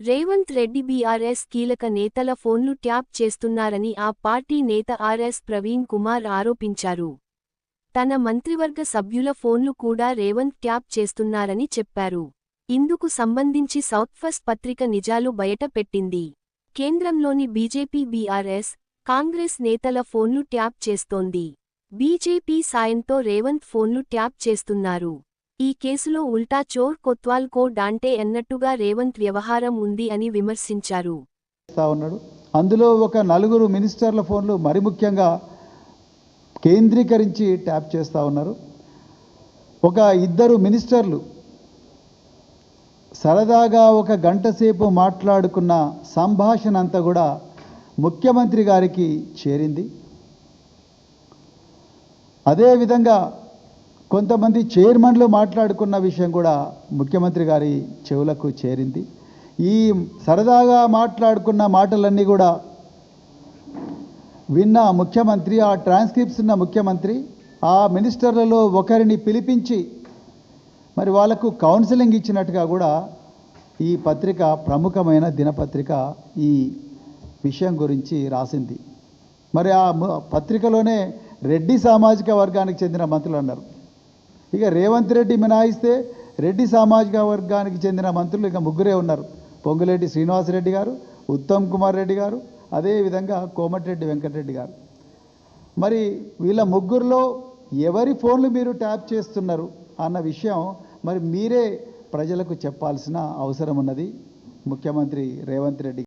Revanth Reddy BRS కీలక నేతల ఫోన్లు ట్యాప్ చేస్తున్నారని ఆ పార్టీ నేత ఆర్ఎస్ ప్రవీణ్ కుమార్ ఆరోపించారు. తన మంత్రివర్గ సభ్యుల ఫోన్లు కూడా రేవంత్ ట్యాప్ చేస్తున్నారని చెప్పారు. ఇందుకు సంబంధించి సౌత్ ఫస్ట్ పత్రిక నిజాలు బయట పెట్టింది. కేంద్రంలోని బీజేపీ బీఆర్ఎస్ కాంగ్రెస్ నేతల ఫోన్లు ట్యాప్ చేస్తోంది. బీజేపీ సాయంతో రేవంత్ ఫోన్లు ట్యాప్ చేస్తున్నారు. ఈ కేసులో ఉల్టా చోర్ కొత్వాల్ కో డాంటే ఎన్నట్టుగా రేవంత్ వ్యవహారం ఉంది అని విమర్శించారు. చేస్తూ ఉన్నాడు. అందులో ఒక నలుగురు మినిస్టర్ల ఫోన్లు మరి ముఖ్యంగా కేంద్రీకరించి ట్యాప్ చేస్తూ ఉన్నారు. ఒక ఇద్దరు మినిస్టర్లు సరదాగా ఒక గంట సేపు మాట్లాడుకున్న సంభాషణ అంతా కూడా ముఖ్యమంత్రి గారికి చేరింది. అదేవిధంగా కొంతమంది చైర్మన్లు మాట్లాడుకున్న విషయం కూడా ముఖ్యమంత్రి గారి చెవులకు చేరింది. ఈ సరదాగా మాట్లాడుకున్న మాటలన్నీ కూడా విన్న ముఖ్యమంత్రి ఆ ట్రాన్స్క్రిప్ట్స్ ఉన్న ముఖ్యమంత్రి ఆ మినిస్టర్లలో ఒకరిని పిలిపించి మరి వాళ్ళకు కౌన్సిలింగ్ ఇచ్చినట్టుగా కూడా ఈ పత్రిక ప్రముఖమైన దినపత్రిక ఈ విషయం గురించి రాసింది. మరి ఆ పత్రికలోనే రెడ్డి సామాజిక వర్గానికి చెందిన మంత్రులు అన్నారు. ఇక రేవంత్ రెడ్డి మినాయిస్తే రెడ్డి సామాజిక వర్గానికి చెందిన మంత్రులు ఇక ముగ్గురే ఉన్నారు. పొంగులేటి శ్రీనివాసరెడ్డి గారు ఉత్తమ్ కుమార్ రెడ్డి గారు అదేవిధంగా కోమటిరెడ్డి వెంకటరెడ్డి గారు. మరి వీళ్ళ ముగ్గురులో ఎవరి ఫోన్లు మీరు ట్యాప్ చేస్తున్నారు అన్న విషయం మరి మీరే ప్రజలకు చెప్పాల్సిన అవసరం ఉన్నది. ముఖ్యమంత్రి రేవంత్ రెడ్డి